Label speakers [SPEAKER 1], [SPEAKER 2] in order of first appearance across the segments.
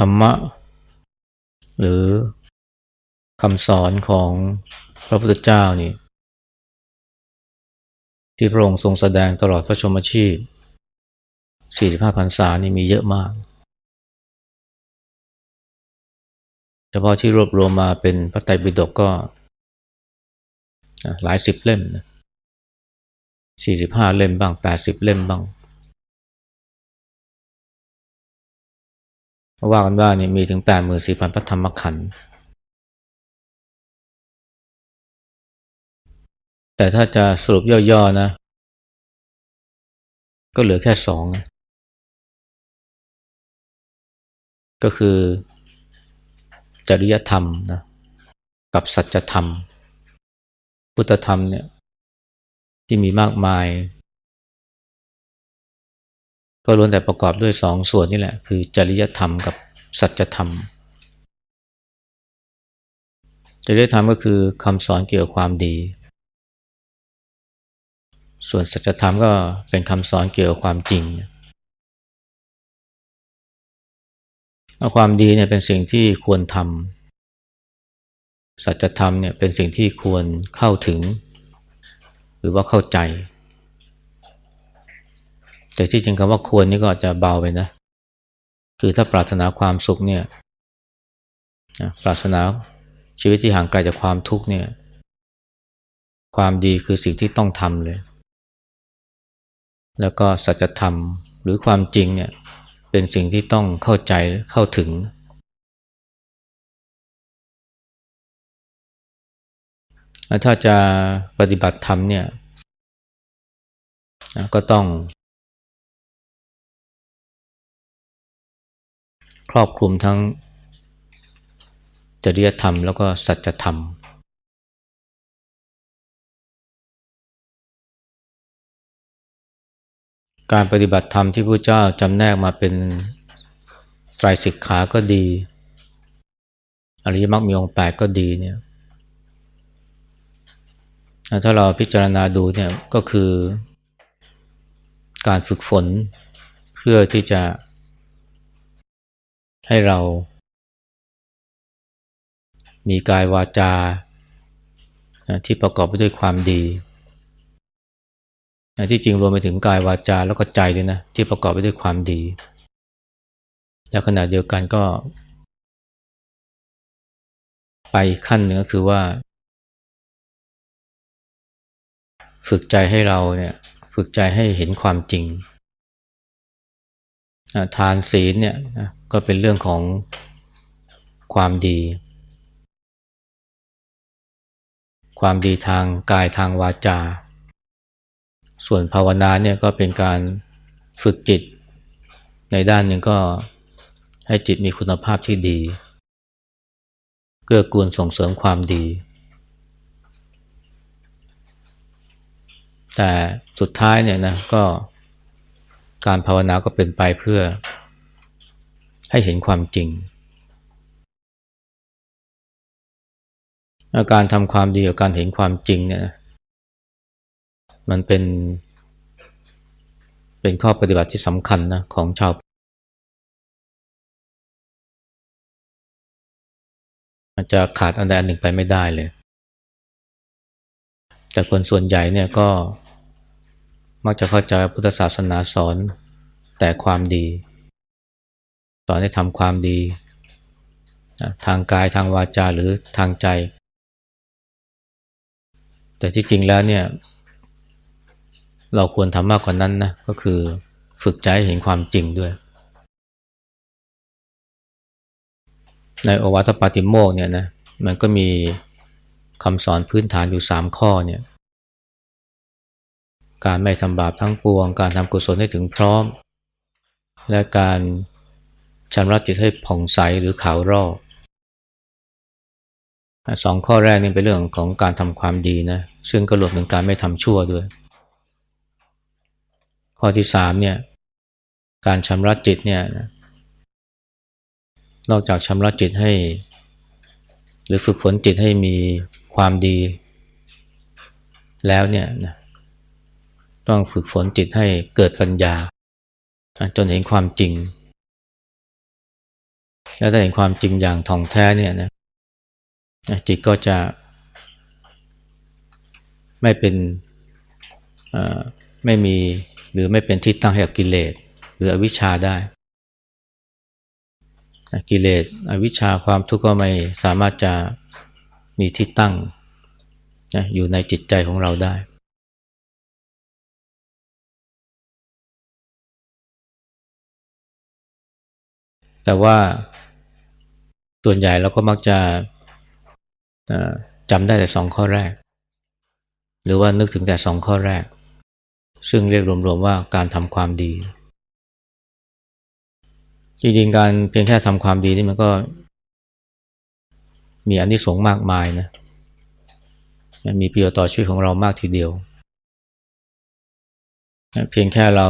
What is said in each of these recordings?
[SPEAKER 1] ธรรมะ หรือคำสอนของพระพุทธเจ้านี่ที่พระองค์ทรงแสดงตลอดพระชมชีพ 45พรรษานี่มีเยอะมาก เฉพาะที่รวบรวมมาเป็นพระไตรปิฎกก็หลายสิบเล่มนะ45 เล่มบ้าง 80 เล่มบ้าง ว่ากันว่านี่มีถึง84,000พระธรรมขันธ์แต่ถ้าจะสรุปย่อๆนะ ก็เหลือแค่สองก็คือจริยธรรมนะกับสัจธรรม พุทธธรรมเนี่ยที่มีมากมาย ก็ล้วนแต่ประกอบด้วยสองส่วนนี่แหละ คือจริยธรรมกับสัจธรรม จริยธรรมก็คือคำสอนเกี่ยวกับความดี ส่วนสัจธรรมก็เป็นคำสอนเกี่ยวกับความจริงความดีเนี่ยเป็นสิ่งที่ควรทำสัจธรรมเนี่ยเป็นสิ่งที่ควรเข้าถึง หรือว่าเข้าใจ แต่ที่จริงคำว่าควรนี่ก็จะเบาไปนะ คือถ้าปรารถนาความสุขเนี่ยปรารถนาชีวิตที่ห่างไกลจากความทุกข์เนี่ย ความดีคือสิ่งที่ต้องทำเลย แล้วก็สัจธรรมหรือความจริงเนี่ย เป็นสิ่งที่ต้องเข้าใจเข้าถึง ถ้าจะปฏิบัติธรรมเนี่ย ก็ต้อง ครอบคลุมทั้ง จริยธรรมแล้วก็สัจธรรมการปฏิบัติธรรมที่พระเจ้าจำแนกมาเป็นไตรสิกขาก็ดี อริยมรรคมีองค์แปดก็ดีเนี่ยถ้าเราพิจารณาดูเนี่ยก็คือ การฝึกฝนเพื่อที่จะ ให้เรา มีกายวาจาที่ประกอบไปด้วยความดีที่จริงรวมไปถึงกายวาจาแล้วก็ใจด้วยนะที่ประกอบไปด้วยความดี แล้วขณะเดียวกันก็ ไปขั้นหนึ่งก็คือว่า ฝึกใจให้เราเนี่ย ฝึกใจให้เห็นความจริง ทานศีลเนี่ยก็เป็นเรื่องของความดี ความดีทางกายทางวาจา ส่วนภาวนาเนี่ยก็เป็นการฝึกจิต ในด้านหนึ่งก็ให้จิตมีคุณภาพที่ดี เกื้อกูลส่งเสริมความดี แต่สุดท้ายเนี่ยนะก็ การภาวนาก็เป็นไปเพื่อให้เห็นความจริง อาการทำความดีกับการเห็นความจริงเนี่ยมันเป็น เป็นข้อปฏิบัติที่สำคัญนะของชาวมันจะขาดอันใดอันหนึ่งไปไม่ได้เลย แต่คนส่วนใหญ่เนี่ยก็ มักจะเข้าใจพุทธศาสนาสอนแต่ความดี สอนให้ทำความดี ทางกายทางวาจาหรือทางใจ แต่ที่จริงแล้วเนี่ย เราควรทำมากกว่านั้นนะ ก็คือฝึกใจเห็นความจริงด้วย ในโอวัตปาติโมกเนี่ยนะมันก็มีคำสอนพื้นฐานอยู่สามข้อเนี่ย การไม่ทำบาปทั้งปวง การทำกุศลให้ถึงพร้อม และการชำระจิตให้ผ่องใสหรือขาวรอบสองข้อแรกนี่เป็นเรื่องของการทำความดีนะ ซึ่งก็รวมถึงการไม่ทำชั่วด้วย ข้อที่สามเนี่ยการชำระจิตเนี่ยนอกจากชำระจิตให้ หรือฝึกฝนจิตให้มีความดี แล้วเนี่ยนะ ต้องฝึกฝนจิตให้เกิดปัญญา จนเห็นความจริง แล้วถ้าเห็นความจริงอย่างท่องแท้เนี่ยนะจิตก็จะ ไม่เป็นไม่มีหรือไม่เป็นที่ตั้งให้กับกิเลสหรืออวิชชาได้ กิเลสอวิชชาความทุกข์ก็ไม่สามารถจะมีที่ตั้งอยู่ในจิตใจของเราได้ แต่ว่าส่วนใหญ่เราก็มักจะจำได้แต่สองข้อแรก หรือว่านึกถึงแต่สองข้อแรก ซึ่งเรียกรวมๆว่าการทำความดี จริงๆการเพียงแค่ทำความดีนี่มันก็ มีอนนิสงส์มากมายนะมีประโยชน์ต่อชีวิตของเรามากทีเดียว เพียงแค่เรา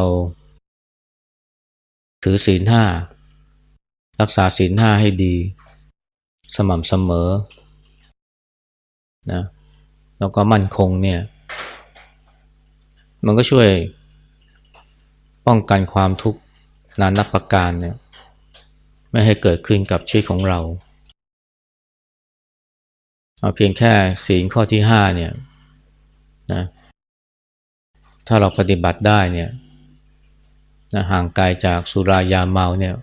[SPEAKER 1] ถือศีลห้า รักษาศีลห้าให้ดี สม่ำเสมอนะแล้วก็มั่นคงเนี่ย มันก็ช่วยป้องกันความทุกข์นานนับประการเนี่ยไม่ให้เกิดขึ้นกับชีวิตของเราเอาเพียงแค่ศีลข้อที่ห้าเนี่ยนะถ้าเราปฏิบัติได้เนี่ยนะห่างไกลจากสุรายาเมาเนี่ย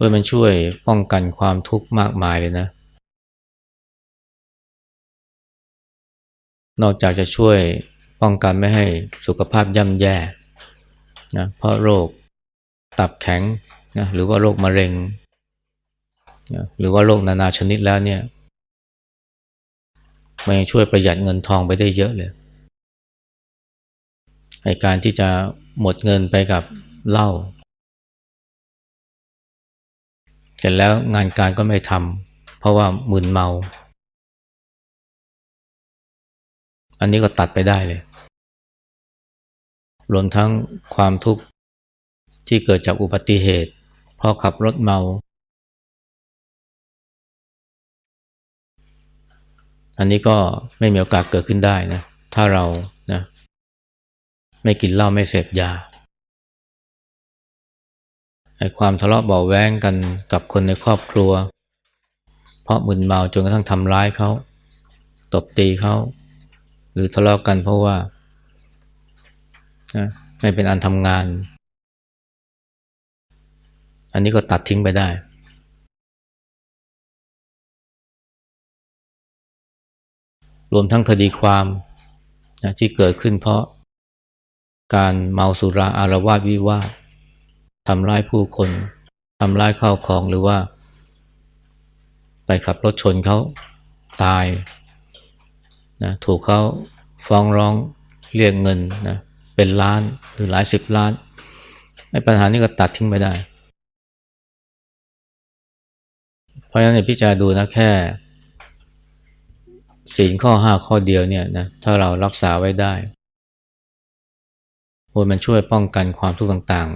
[SPEAKER 1] เพื่อมันช่วยป้องกันความทุกข์มากมายเลยนะ นอกจากจะช่วยป้องกันไม่ให้สุขภาพย่ำแย่นะเพราะโรคตับแข็งนะหรือว่าโรคมะเร็งนะหรือว่าโรคนานาชนิดแล้วเนี่ยมันยังช่วยประหยัดเงินทองไปได้เยอะเลยไอการที่จะหมดเงินไปกับเหล้า เสร็จแล้วงานการก็ไม่ทำเพราะว่ามึนเมา อันนี้ก็ตัดไปได้เลย รวมทั้งความทุกข์ที่เกิดจากอุบัติเหตุเพราะขับรถเมา อันนี้ก็ไม่มีโอกาสเกิดขึ้นได้นะ ถ้าเรานะไม่กินเหล้าไม่เสพยา ความทะเลาะเบาแว้งกันกับคนในครอบครัว เพราะมึนเมาจนกระทั่งทำร้ายเขา ตบตีเขา หรือทะเลาะกันเพราะว่าไม่เป็นอันทำงาน อันนี้ก็ตัดทิ้งไปได้ รวมทั้งคดีความนะที่เกิดขึ้นเพราะการเมาสุราอารวาสวิวาท ทำร้ายผู้คนทำร้ายข้าวของหรือว่า ไปขับรถชนเขาตายนะถูกเขาฟ้องร้องเรียกเงินนะเป็นล้านหรือหลายสิบล้านไอ้ปัญหานี้ก็ตัดทิ้งไปได้ เพราะฉะนั้นพี่จะดูนะแค่ศีลข้อห้าข้อเดียวเนี่ยนะถ้าเรารักษาไว้ได้โมันช่วยป้องกันความทุกข์ต่าง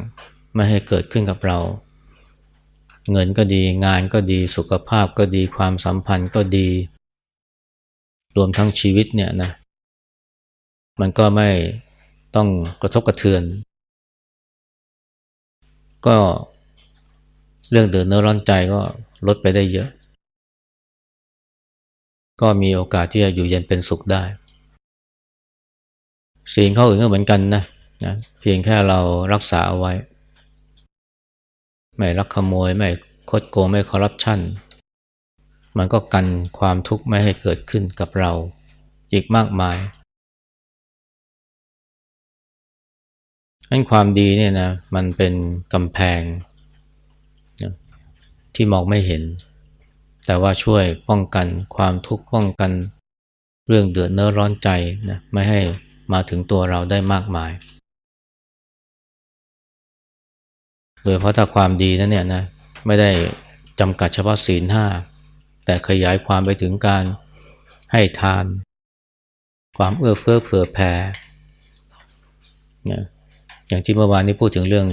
[SPEAKER 1] ไม่ให้เกิดขึ้นกับเรา เงินก็ดีงานก็ดีสุขภาพก็ดีความสัมพันธ์ก็ดี รวมทั้งชีวิตเนี่ยนะ มันก็ไม่ต้องกระทบกระเทือน ก็เรื่องเดือดเนื้อร้อนใจก็ลดไปได้เยอะ ก็มีโอกาสที่จะอยู่เย็นเป็นสุขได้สิ่งข้ออื่นก็เหมือนกันนะนะเพียงแค่เรารักษาเอาไว้ ไม่ลักขโมย ไม่คดโกง ไม่คอร์รัปชัน มันก็กันความทุกข์ไม่ให้เกิดขึ้นกับเรา อีกมากมายนั้นความดีเนี่ยนะมันเป็นกำแพงนะที่มองไม่เห็น แต่ว่าช่วยป้องกันความทุกข์ป้องกันเรื่องเดือดเนื้อร้อนใจนะไม่ให้มาถึงตัวเราได้มากมาย โดยเพราะถ้าความดีนั้นเนี่ยนะไม่ได้จำกัดเฉพาะศีลห้าแต่ขยายความไปถึงการให้ทาน ความเอื้อเฟื้อเผื่อแผ่เนะอย่างที่เมื่อวานนี้พูดถึงเรื่อง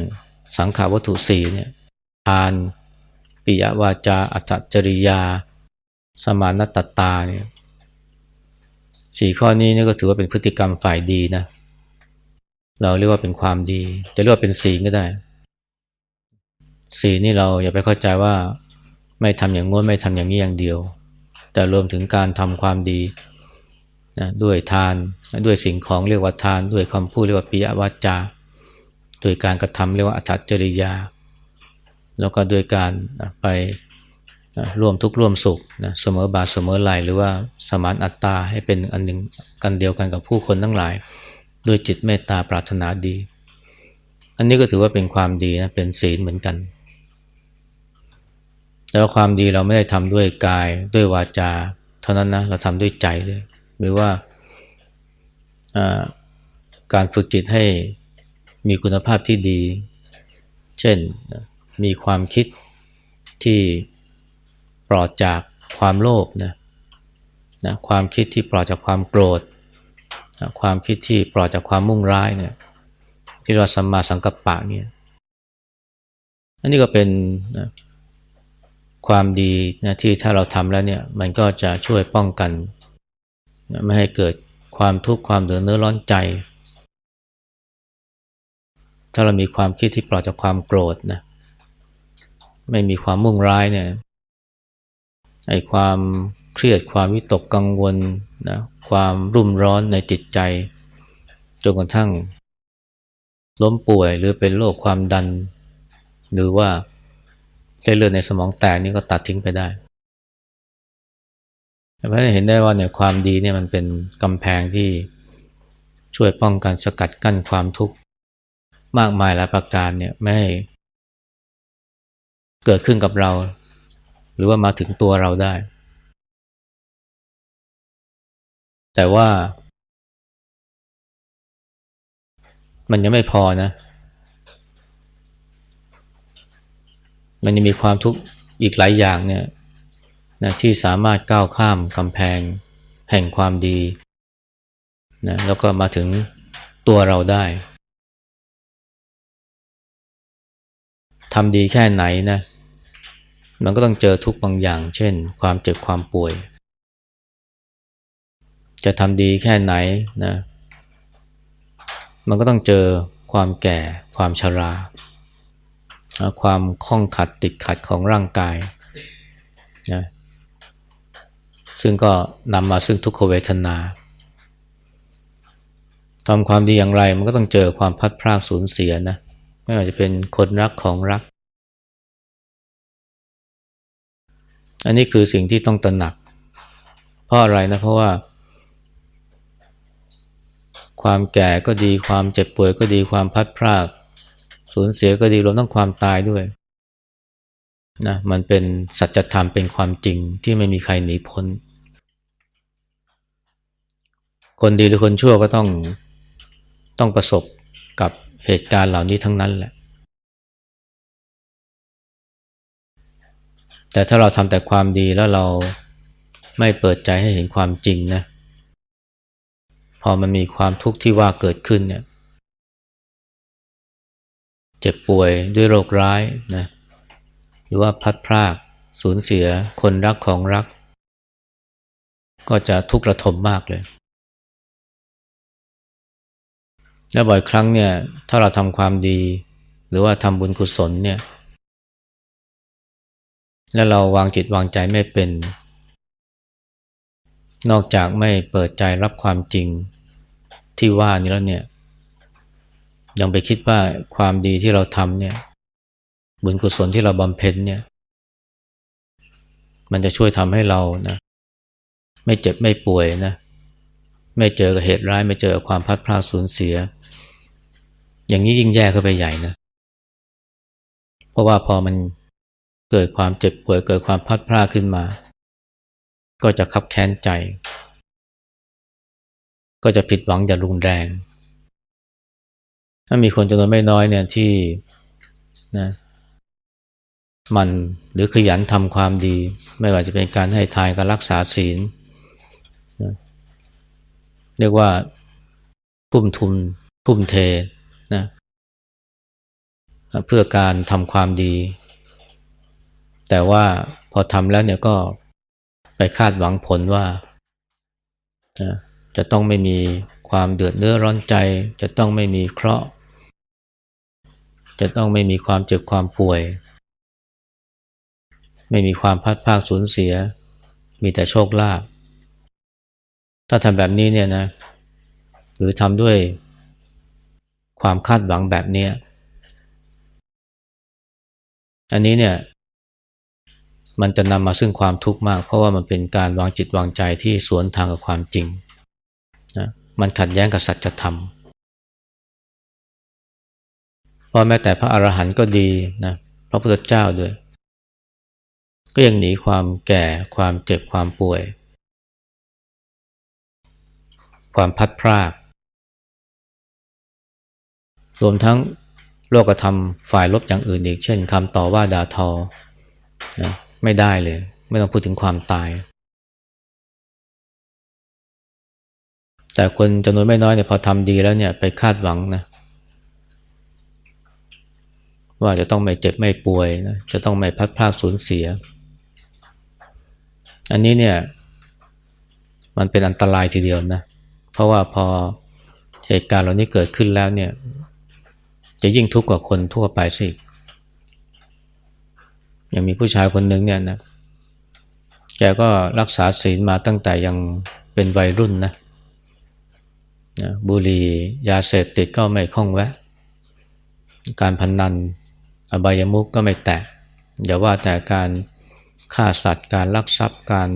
[SPEAKER 1] สังขาวัตถุสีเนี่ยทานปิยวาจาอัจจริยา สมานตตาเนี่ยสี่ข้อนี้นี่ก็ถือว่าเป็นพฤติกรรมฝ่ายดีนะ เราเรียกว่าเป็นความดี จะเรียกว่าเป็นศีลก็ได้ ศีลนี่เราอย่าไปเข้าใจว่าไม่ทำอย่างง้นไม่ทำอย่างนี้อย่างเดียว แต่รวมถึงการทำความดีนะด้วยทานด้วยสิ่งของเรียกว่าทาน ด้วยคำพูดเรียกว่าปิยวาจาด้วยการกระทำเรียกว่าอัจจริยา แล้วก็ด้วยการไปร่วมทุกข์ร่วมสุขนะเสมอบาเสมอไหลหรือว่าสมานอัตตาให้เป็นอันหนึ่งกันเดียวกันกับผู้คนทั้งหลาย ด้วยจิตเมตตาปรารถนาดี อันนี้ก็ถือว่าเป็นความดีนะเป็นศีลเหมือนกัน แล้วความดีเราไม่ได้ทำด้วยกายด้วยวาจา เท่านั้นนะเราทำด้วยใจด้วยหรือว่าการฝึกจิตให้มีคุณภาพที่ดี เช่นมีความคิดที่ปลอดจากความโลภนะนะความคิดที่ปลอดจากความโกรธนะความคิดที่ปลอดจากความมุ่งร้ายเนี่ยที่เราสัมมาสังกัปปะเนี่ยอันนี้ก็เป็นนะ ความดีนะที่ถ้าเราทำแล้วเนี่ยมันก็จะช่วยป้องกันนะไม่ให้เกิดความทุกข์ความเดือดเนื้อร้อนใจ ถ้าเรามีความคิดที่ปลอดจากความโกรธนะไม่มีความมุ่งร้ายเนี่ยไอ้ความเครียดความวิตกกังวลนะความรุ่มร้อนในจิตใจจนกระทั่ง ล้มป่วยหรือเป็นโรคความดัน หรือว่า เส้นเลือดในสมองแตกนี่ก็ตัดทิ้งไปได้เพราะเห็นได้ว่าเนี่ยความดีเนี่ยมันเป็นกำแพงที่ช่วยป้องกันสกัดกั้นความทุกข์มากมายหลายประการเนี่ยไม่ให้เกิดขึ้นกับเรา หรือว่ามาถึงตัวเราได้ แต่ว่า มันยังไม่พอนะ มันยังมีความทุกข์อีกหลายอย่างเนี่ยนะที่สามารถก้าวข้ามกำแพงแห่งความดีนะแล้วก็มาถึงตัวเราได้ทำดีแค่ไหนนะ มันก็ต้องเจอทุกบางอย่าง เช่น ความเจ็บความป่วย จะทำดีแค่ไหนนะ มันก็ต้องเจอความแก่ความชรา ความข้องขัดติดขัดของร่างกายนะซึ่งก็นำมาซึ่งทุกขเวทนาทำความดีอย่างไรมันก็ต้องเจอความพัดพรากสูญเสียนะไม่ว่าจะเป็นคนรักของรัก อันนี้คือสิ่งที่ต้องตระหนัก เพราะอะไรนะเพราะว่า ความแก่ก็ดีความเจ็บป่วยก็ดีความพัดพราก สูญเสียก็ดีรวมทั้งความตายด้วยนะมันเป็นสัจธรรมเป็นความจริงที่ไม่มีใครหนีพ้น คนดีหรือคนชั่วก็ต้องต้องประสบกับเหตุการณ์เหล่านี้ทั้งนั้นแหละ แต่ถ้าเราทำแต่ความดีแล้วเราไม่เปิดใจให้เห็นความจริงนะ พอมันมีความทุกข์ที่ว่าเกิดขึ้นเนี่ย เจ็บป่วยด้วยโรคร้ายนะหรือว่าพัดพรากสูญเสียคนรักของรัก ก็จะทุกข์ระทมมากเลยและบ่อยครั้งเนี่ยถ้าเราทำความดี หรือว่าทำบุญกุศลเนี่ย และเราวางจิตวางใจไม่เป็น นอกจากไม่เปิดใจรับความจริงที่ว่านี้แล้วเนี่ย ยังไปคิดว่าความดีที่เราทำเนี่ย บุญกุศลที่เราบำเพ็ญเนี่ย มันจะช่วยทำให้เรานะ ไม่เจ็บไม่ป่วยนะ ไม่เจอกับเหตุร้าย ไม่เจอความพัดพลาดสูญเสีย อย่างนี้ยิ่งแย่เข้าไปใหญ่นะ เพราะว่าพอมันเกิดความเจ็บป่วยเกิดความพัดพลาดขึ้นมา ก็จะขับแค้นใจ ก็จะผิดหวังอย่ารุนแรง ถ้ามีคนจำนวนไม่น้อยเนี่ยที่นะมันหรือขยันทำความดี ไม่ว่าจะเป็นการให้ทายการรักษาศีลนะเรียกว่าทุ่มทุนทุ่มเทนะเพื่อการทำความดี แต่ว่าพอทำแล้วเนี่ยก็ไปคาดหวังผลว่าจะต้องไม่มีความเดือดเนื้อร้อนใจ จะต้องไม่มีเคราะห์ จะต้องไม่มีความเจ็บความป่วย ไม่มีความพัดภาคสูญเสีย มีแต่โชคลาภถ้าทำแบบนี้เนี่ยนะหรือทำด้วยความคาดหวังแบบนี้อันนี้เนี่ยมันจะนำมาซึ่งความทุกข์มาก เพราะว่ามันเป็นการวางจิตวางใจที่สวนทางกับความจริงนะมันขัดแย้งกับสัจธรรมเพราะแม้แต่พระอรหันต์ก็ดีนะพระพุทธเจ้าด้วย ก็ยังหนีความแก่ความเจ็บความป่วย ความพัดพรากรวมทั้งโลกธรรมฝ่ายลบอย่างอื่นอีก เช่นคำต่อว่าด่าทอนะไม่ได้เลย ไม่ต้องพูดถึงความตาย แต่คนจำนวนไม่น้อยเนี่ยพอทำดีแล้วเนี่ยไปคาดหวังนะ ว่าจะต้องไม่เจ็บไม่ป่วยนะจะต้องไม่พัดพลาดสูญเสีย อันนี้เนี่ย มันเป็นอันตรายทีเดียวนะ เพราะว่าพอเหตุการณ์เหล่านี้เกิดขึ้นแล้วเนี่ย จะยิ่งทุกข์กว่าคนทั่วไปสิอย่างมีผู้ชายคนหนึ่งเนี่ยนะแกก็รักษาศีลมาตั้งแต่ยังเป็นวัยรุ่นนะนะบุหรี่ยาเสพติดก็ไม่คล่องแวะ การพนนัน อบายมุกก็ไม่แตะอย่าว่าแต่การฆ่าสัตว์ การลักทรัพย์การ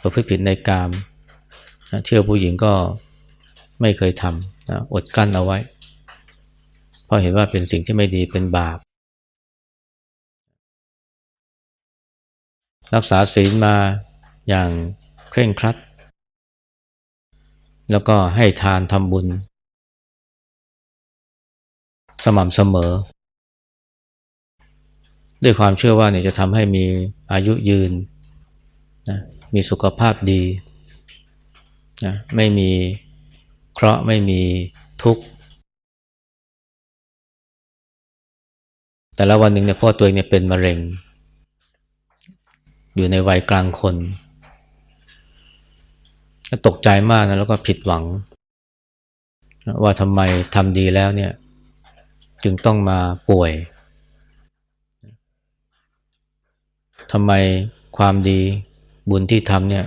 [SPEAKER 1] ประพฤติผิดในกามเที่ยวผู้หญิงก็ไม่เคยทำนะอดกั้นเอาไว้ เพราะเห็นว่าเป็นสิ่งที่ไม่ดีเป็นบาป รักษาศีลมาอย่างเคร่งครัด แล้วก็ให้ทานทำบุญ สม่ำเสมอ ด้วยความเชื่อว่าเนี่ยจะทำให้มีอายุยืนนะมีสุขภาพดีนะไม่มีเคราะห์ไม่มีทุกข์ แต่ละวันหนึ่งเนี่ยพ่อตัวเองเนี่ยเป็นมะเร็ง อยู่ในวัยกลางคนก็ตกใจมากนะแล้วก็ผิดหวัง ว่าทำไมทำดีแล้วเนี่ย จึงต้องมาป่วย ทำไมความดีบุญที่ทำเนี่ย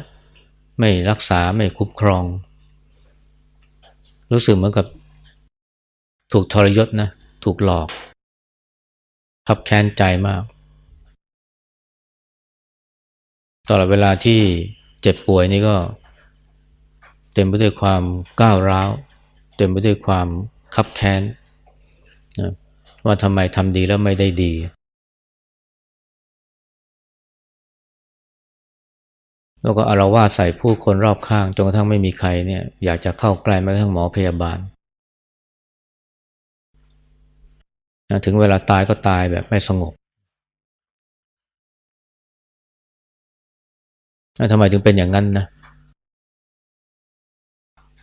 [SPEAKER 1] ไม่รักษาไม่คุ้มครอง รู้สึกเหมือนกับ ถูกทรยศนะถูกหลอกขับแค้นใจมาก ตลอดเวลาที่เจ็บป่วยนี่ก็ เต็มไปด้วยความก้าวร้าว เต็มไปด้วยความขับแค้นนะว่าทำไมทำดีแล้วไม่ได้ดี แล้วก็อารวาสใส่ผู้คนรอบข้างจนกระทั่งไม่มีใครเนี่ยอยากจะเข้าใกล้แม้กระทั่งหมอพยาบาลถึงเวลาตายก็ตายแบบไม่สงบทำไมถึงเป็นอย่างนั้นนะ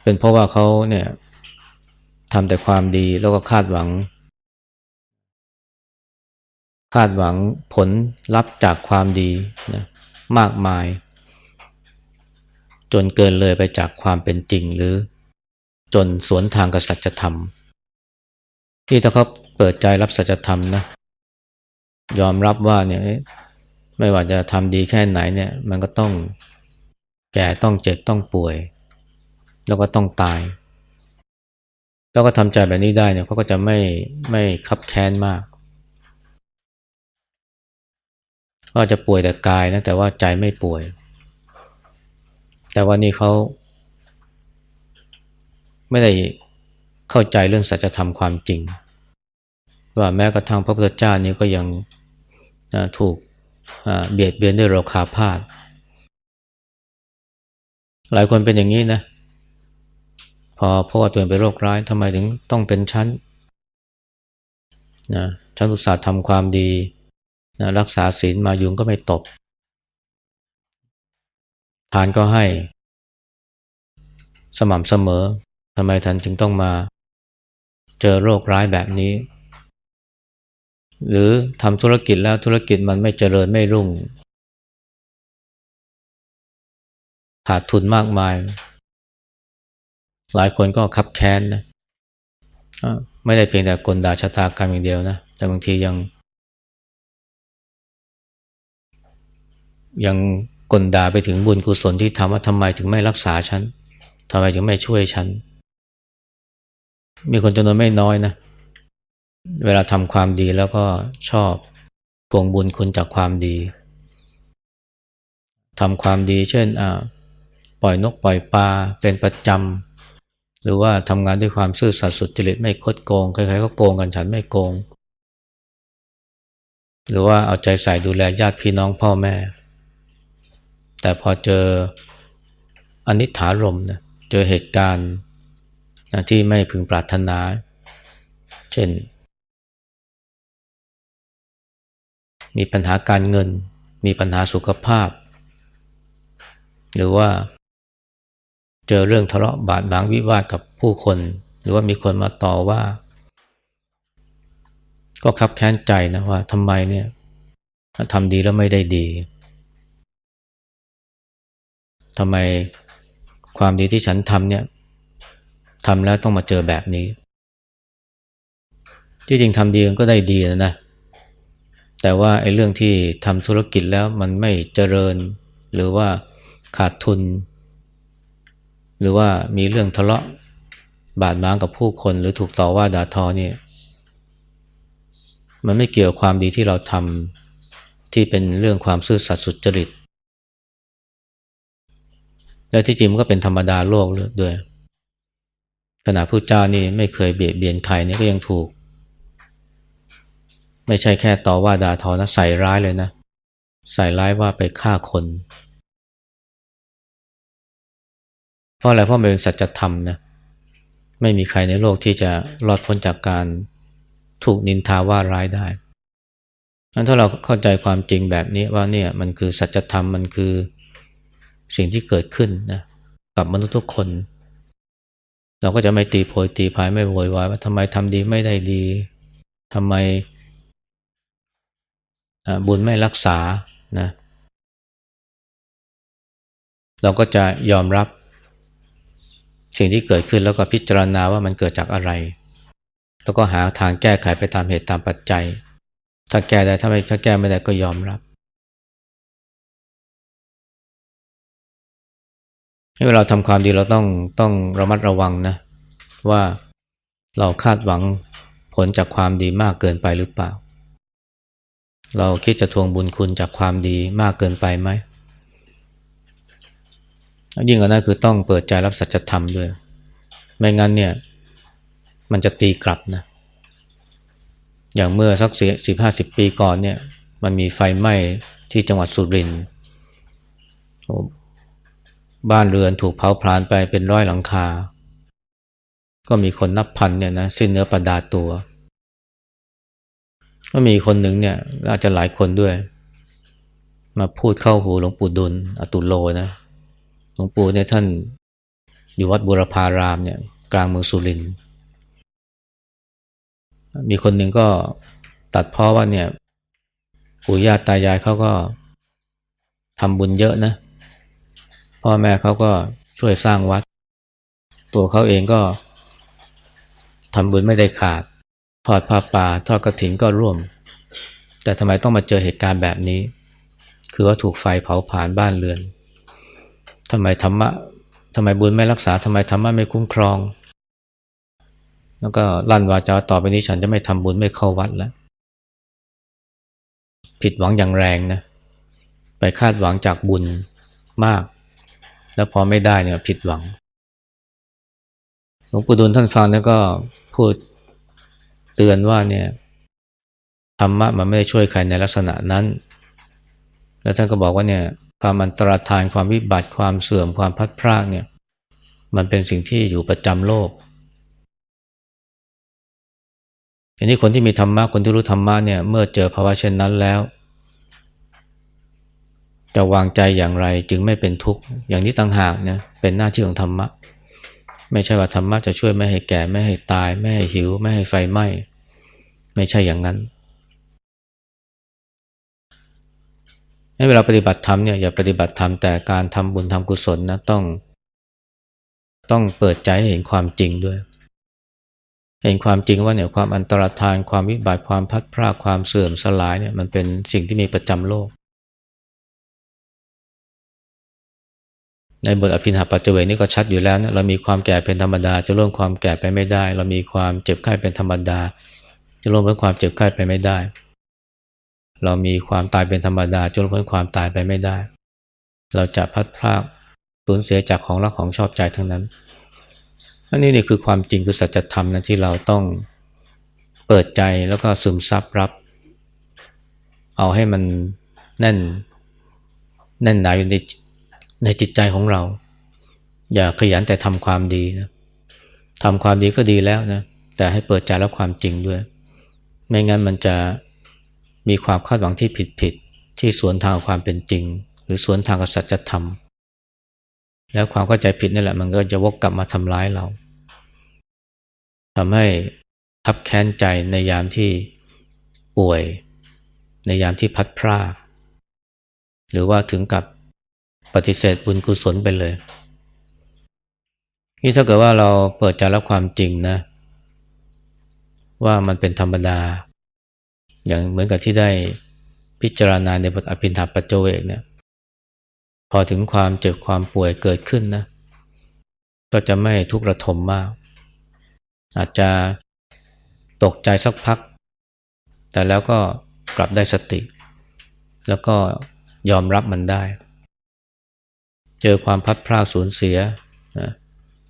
[SPEAKER 1] เป็นเพราะว่าเขาเนี่ยทำแต่ความดีแล้วก็คาดหวัง คาดหวังผลลัพธ์จากความดีนะมากมาย จนเกินเลยไปจากความเป็นจริงหรือ จนสวนทางกับสัจธรรมที่ถ้าเขาเปิดใจรับสัจธรรมนะยอมรับว่าเนี่ยไม่ว่าจะทำดีแค่ไหนเนี่ย มันก็ต้องแก่ต้องเจ็บต้องป่วย แล้วก็ต้องตาย แล้วก็ทำใจแบบนี้ได้เนี่ยเขาก็จะไม่ไม่ขับแค้นมากก็จะป่วยแต่กายนะแต่ว่าใจไม่ป่วย แต่วันนี้เขาไม่ได้เข้าใจเรื่องสัจธรรมความจริง ว่าแม้กระทั่งพระพุทธเจ้านี้ก็ยังถูกเบียดเบียนด้วยโรคาพาธหลายคนเป็นอย่างนี้นะ พอเพราะว่าตัวเองเป็นโรคร้ายทำไมถึงต้องเป็นชั้นนะชั้นอุตสาห์ทำความดีนะรักษาศีลมายุงก็ไม่ตบ ทานก็ให้ สม่ำเสมอทำไมท่านจึงต้องมา เจอโรคร้ายแบบนี้ หรือทำธุรกิจแล้วธุรกิจมันไม่เจริญไม่รุ่ง ขาดทุนมากมาย หลายคนก็คับแค้นนะไม่ได้เพียงแต่กลด่าชะตากรรมอย่างเดียวนะ แต่บางทียัง ยัง กลด่าไปถึงบุญกุศลที่ทำว่าทำไมถึงไม่รักษาฉันทำไมถึงไม่ช่วยฉัน มีคนจำนวนไม่น้อยนะ เวลาทำความดีแล้วก็ชอบทวงบุญคุณจากความดีทำความดี เช่นปล่อยนกปล่อยปลาเป็นประจำหรือว่าทำงานด้วยความซื่อสัตย์สุจริตไม่คดโกงใครๆก็โกงกันฉันไม่โกง หรือว่าเอาใจใส่ดูแลญาติพี่น้องพ่อแม่ แต่พอเจออนิถารมนะเจอเหตุการณ์นะที่ไม่พึงปรารถนา เช่น มีปัญหาการเงิน มีปัญหาสุขภาพ หรือว่า เจอเรื่องทะเลาะบาดหมางวิวาทกับผู้คน หรือว่ามีคนมาต่อว่า ก็คับแค้นใจนะว่าทำไมเนี่ยทำดีแล้วไม่ได้ดี ทำไมความดีที่ฉันทำเนี่ยทำแล้วต้องมาเจอแบบนี้ ที่จริงทำดีมันก็ได้ดีนะนะ แต่ว่าไอ้เรื่องที่ทำธุรกิจแล้วมันไม่เจริญ หรือว่าขาดทุน หรือว่ามีเรื่องทะเลาะบาดหมางกับผู้คน หรือถูกต่อว่าด่าทอเนี่ย มันไม่เกี่ยวความดีที่เราทำที่เป็นเรื่องความซื่อสัตย์สุจริต และที่จริงมันก็เป็นธรรมดาโลกเลยด้วย ขณะผู้เจ้านี่ไม่เคยเบียดเบียนใครนี่ก็ยังถูก ไม่ใช่แค่ต่อว่าด่าทอนะใส่ร้ายเลยนะ ใส่ร้ายว่าไปฆ่าคน เพราะอะไรเพราะมันเป็นสัจธรรมนะไม่มีใครในโลกที่จะรอดพ้นจากการถูกนินทาว่าร้ายได้งั้นถ้าเราเข้าใจความจริงแบบนี้ว่าเนี่ยมันคือสัจธรรมมันคือ สิ่งที่เกิดขึ้นนะกับมนุษย์ทุกคน เราก็จะไม่ตีโพยตีพายไม่โวยวายว่าทำไมทำดีไม่ได้ดีทำไมบุญไม่รักษานะเราก็จะยอมรับสิ่งที่เกิดขึ้นแล้วก็พิจารณาว่ามันเกิดจากอะไร แล้วก็หาทางแก้ไขไปตามเหตุตามปัจจัย ถ้าแก้ได้ถ้าไม่ถ้าแก้ไม่ได้ก็ยอมรับ เวลาทำความดีเราต้องต้องระมัดระวังนะว่าเราคาดหวังผลจากความดีมากเกินไปหรือเปล่า เราคิดจะทวงบุญคุณจากความดีมากเกินไปไหมยิ่งกว่านั้นคือต้องเปิดใจรับสัจธรรมด้วย ไม่งั้นเนี่ยมันจะตีกลับนะ อย่างเมื่อสักสิบห้าสิบปีก่อนเนี่ย มันมีไฟไหม้ที่จังหวัดสุรินทร์ บ้านเรือนถูกเผาพลานไปเป็นร้อยหลังคา ก็มีคนนับพันเนี่ยนะสิ้นเนื้อประดาตัว ก็มีคนหนึ่งเนี่ยอาจจะหลายคนด้วย มาพูดเข้าหูหลวงปู่ดุลอตุโลนะหลวงปู่เนี่ยท่านอยู่วัดบุรพารามเนี่ยกลางเมืองสุรินทร์มีคนหนึ่งก็ตัดพ้อว่าเนี่ยปู่ย่าตายายเขาก็ทำบุญเยอะนะ พ่อแม่เขาก็ช่วยสร้างวัด ตัวเขาเองก็ทำบุญไม่ได้ขาด ทอดผ้าป่าทอดกระถินก็ร่วม แต่ทำไมต้องมาเจอเหตุการณ์แบบนี้ คือว่าถูกไฟเผาผลาญบ้านเรือนทำไมธรรมะทำไมบุญไม่รักษาทำไมธรรมะไม่คุ้มครอง แล้วก็ลั่นวาจาต่อไปนี้ฉันจะไม่ทำบุญไม่เข้าวัดแล้ว ผิดหวังอย่างแรงนะ ไปคาดหวังจากบุญมาก แล้วพอไม่ได้เนี่ยผิดหวัง หลวงปู่ดูลท่านฟังแล้วก็พูดเตือนว่าเนี่ยธรรมะมันไม่ได้ช่วยใครในลักษณะนั้น แล้วท่านก็บอกว่าเนี่ยความอันตรธานความวิบัติความเสื่อมความพัดพรากเนี่ยมันเป็นสิ่งที่อยู่ประจำโลกอันนี้คนที่มีธรรมะคนที่รู้ธรรมะเนี่ยเมื่อเจอภาวะเช่นนั้นแล้ว จะวางใจอย่างไรจึงไม่เป็นทุกข์อย่างนี้ต่างหากนะเป็นหน้าที่ของธรรมะ ไม่ใช่ว่าธรรมะจะช่วยไม่ให้แก่ไม่ให้ตาย ไม่ให้หิว ไม่ให้ไฟไหม้ไม่ใช่อย่างนั้นให้เวลาปฏิบัติธรรมเนี่ยอย่าปฏิบัติธรรมแต่การทำบุญทำกุศลนะต้อง ต้องเปิดใจให้เห็นความจริงด้วย เห็นความจริงว่าเนี่ยความอันตรธานความวิบัติความพัดพรากความเสื่อมสลายเนี่ยมันเป็นสิ่งที่มีประจำโลก ในบทอภินิหารปัจเจเวนี่ก็ชัดอยู่แล้วนะเรามีความแก่เป็นธรรมดา จะล่วงความแก่ไปไม่ได้ เรามีความเจ็บไข้เป็นธรรมดา จะล่วงพ้นความเจ็บไข้ไปไม่ได้ เรามีความตายเป็นธรรมดาจะล่วงพ้นความตายไปไม่ได้ เราจะพัดพลากสูญเสียจากของรักของชอบใจทั้งนั้นอันนี้นี่คือความจริงคือสัจธรรมนะที่เราต้องเปิดใจแล้วก็ซึมซับรับ เอาให้มันแน่นแน่นหนาอยู่ใน ในจิตใจของเรา อย่าขยันแต่ทำความดีนะทำความดีก็ดีแล้วนะแต่ให้เปิดใจรับความจริงด้วย ไม่งั้นมันจะมีความคาดหวังที่ผิดผิดที่สวนทางกับความเป็นจริง หรือสวนทางกับสัจธรรม แล้วความเข้าใจผิดนี่แหละมันก็จะวกกลับมาทำร้ายเราทำให้ทับแค้นใจในยามที่ป่วย ในยามที่พัดพรากหรือว่าถึงกับ ปฏิเสธบุญกุศลไปเลย นี่ถ้าเกิดว่าเราเปิดใจรับความจริงนะ ว่ามันเป็นธรรมดา อย่างเหมือนกับที่ได้พิจารณาในบทอภินทาปัจเจเวกเนี่ยพอถึงความเจ็บความป่วยเกิดขึ้นนะ ก็จะไม่ทุกข์ระทมมาก อาจจะตกใจสักพัก แต่แล้วก็กลับได้สติ แล้วก็ยอมรับมันได้ เจอความพัดพลาดสูญเสียนะ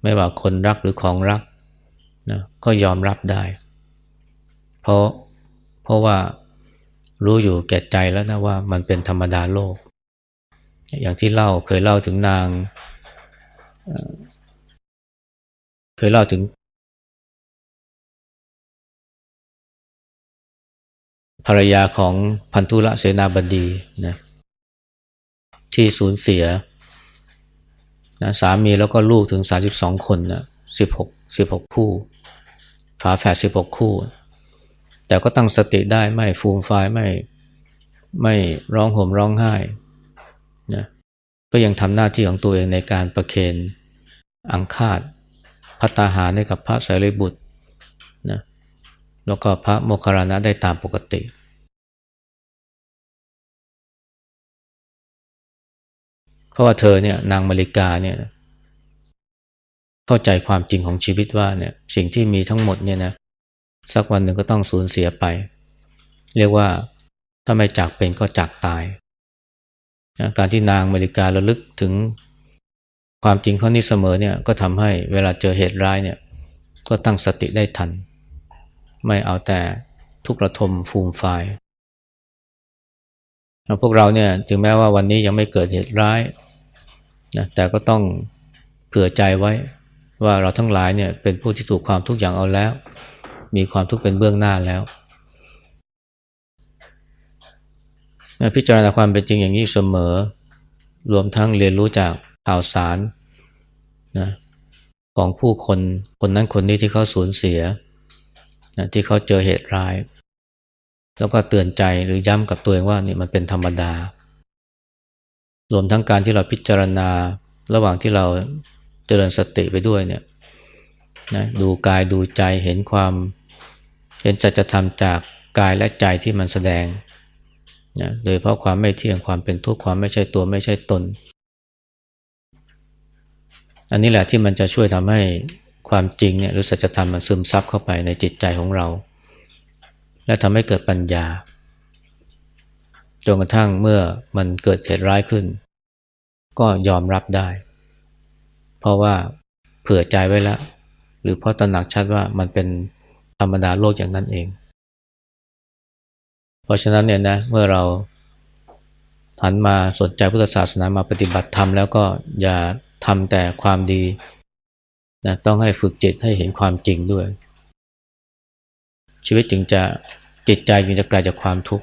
[SPEAKER 1] ไม่ว่าคนรักหรือของรักนะก็ยอมรับได้ เพราะเพราะว่ารู้อยู่แก่ใจแล้วนะว่ามันเป็นธรรมดาโลก อย่างที่เล่าเคยเล่าถึงนาง เคยเล่าถึงภรรยาของพันธุระเสนาบดีนะที่สูญเสีย นะสามีแล้วก็ลูกถึง 32 คนนะ16 16 คู่ฝาแฝด16 คู่ แต่ก็ตั้งสติได้ไม่ฟูมฟายไม่ไม่ร้องห่มร้องไห้นะก็ยังทำหน้าที่ของตัวเองในการประเคนอังคาดพัตตาหารให้กับพระสารีบุตรนะแล้วก็พระโมคคัลลานะได้ตามปกติเพราะว่าเธอเนี่ยนางมาริกาเนี่ยเข้าใจความจริงของชีวิตว่าเนี่ยสิ่งที่มีทั้งหมดเนี่ยนะสักวันหนึ่งก็ต้องสูญเสียไป เรียกว่าถ้าไม่จากเป็นก็จากตายนะการที่นางมาริการะลึกถึงความจริงข้อนี้เสมอเนี่ยก็ทำให้เวลาเจอเหตุร้ายเนี่ยก็ตั้งสติได้ทัน ไม่เอาแต่ทุกระทมฟูมฟายพวกเราเนี่ยถึงแม้ว่าวันนี้ยังไม่เกิดเหตุร้าย นะแต่ก็ต้องเผื่อใจไว้ว่าเราทั้งหลายเนี่ยเป็นผู้ที่ถูกความทุกข์อย่างเอาแล้ว มีความทุกข์เป็นเบื้องหน้าแล้วนะพิจารณาความเป็นจริงอย่างนี้เสมอ รวมทั้งเรียนรู้จากข่าวสารนะของผู้คนคนนั้นคนนี้ที่เขาสูญเสียนะที่เขาเจอเหตุร้าย แล้วก็เตือนใจหรือย้ำกับตัวเองว่านี่มันเป็นธรรมดา รวมทั้งการที่เราพิจารณาระหว่างที่เราเจริญสติไปด้วยเนี่ยนะดูกายดูใจเห็นความ เห็นจัจธรรมจากกายและใจที่มันแสดงนะโดยเพราะความไม่เที่ยงความเป็นทุกข์ความไม่ใช่ตัวไม่ใช่ตน อันนี้แหละที่มันจะช่วยทำให้ความจริงเนี่ยหรือสัจธรรมมันซึมซับเข้าไปในจิตใจของเรา และทำให้เกิดปัญญาจนกระทั่งเมื่อมันเกิดเหตุร้ายขึ้น ก็ยอมรับได้ เพราะว่าเผื่อใจไว้แล้ว หรือเพราะตระหนักชัดว่ามันเป็นธรรมดาโลกอย่างนั้นเอง เพราะฉะนั้นเนี่ยนะเมื่อเราหันมาสนใจพุทธศาสนามาปฏิบัติธรรมแล้วก็อย่าทำแต่ความดีนะต้องให้ฝึกจิตให้เห็นความจริงด้วย ชีวิตจึงจะจิตใจจึงจะกลายจากความทุกข์